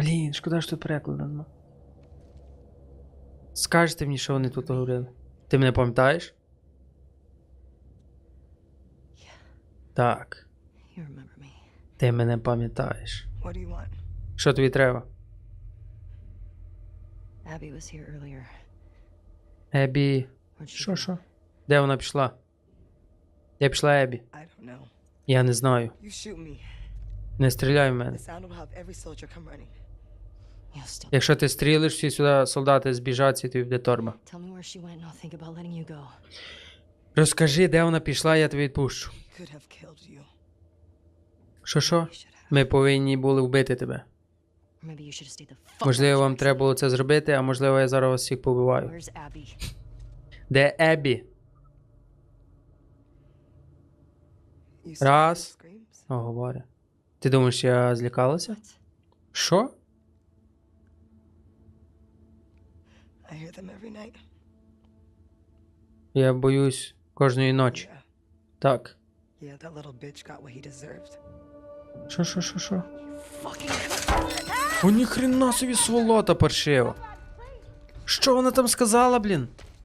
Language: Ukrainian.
Блін, шкода, що тут перекладу нема. Скажете мені, що вони тут говорили? Ти мене пам'ятаєш? Так, You me. ти мене пам'ятаєш. Що тобі треба? Abby was here earlier. Ебі. Що, що? Де вона пішла? Де пішла Ебі? Я не знаю. Не стріляй в мене. Якщо ти стрілиш, всі сюди солдати збіжаться, і тобі буде торба. Розкажи, де вона пішла, я тобі відпущу. Що що? Ми повинні були вбити тебе. Можливо, вам треба було це зробити, а можливо, я зараз вас всіх побиваю. Де Ебі? Раз. О, говорить. Ти думаєш, я злякалася? Що? I hear them every night. Я боюсь кожної ночі. Yeah. Так. Yeah, that little bitch got what he deserved. Що, що, що, що? О, ніхрена собі сволота паршива. Що вона там сказала, блін?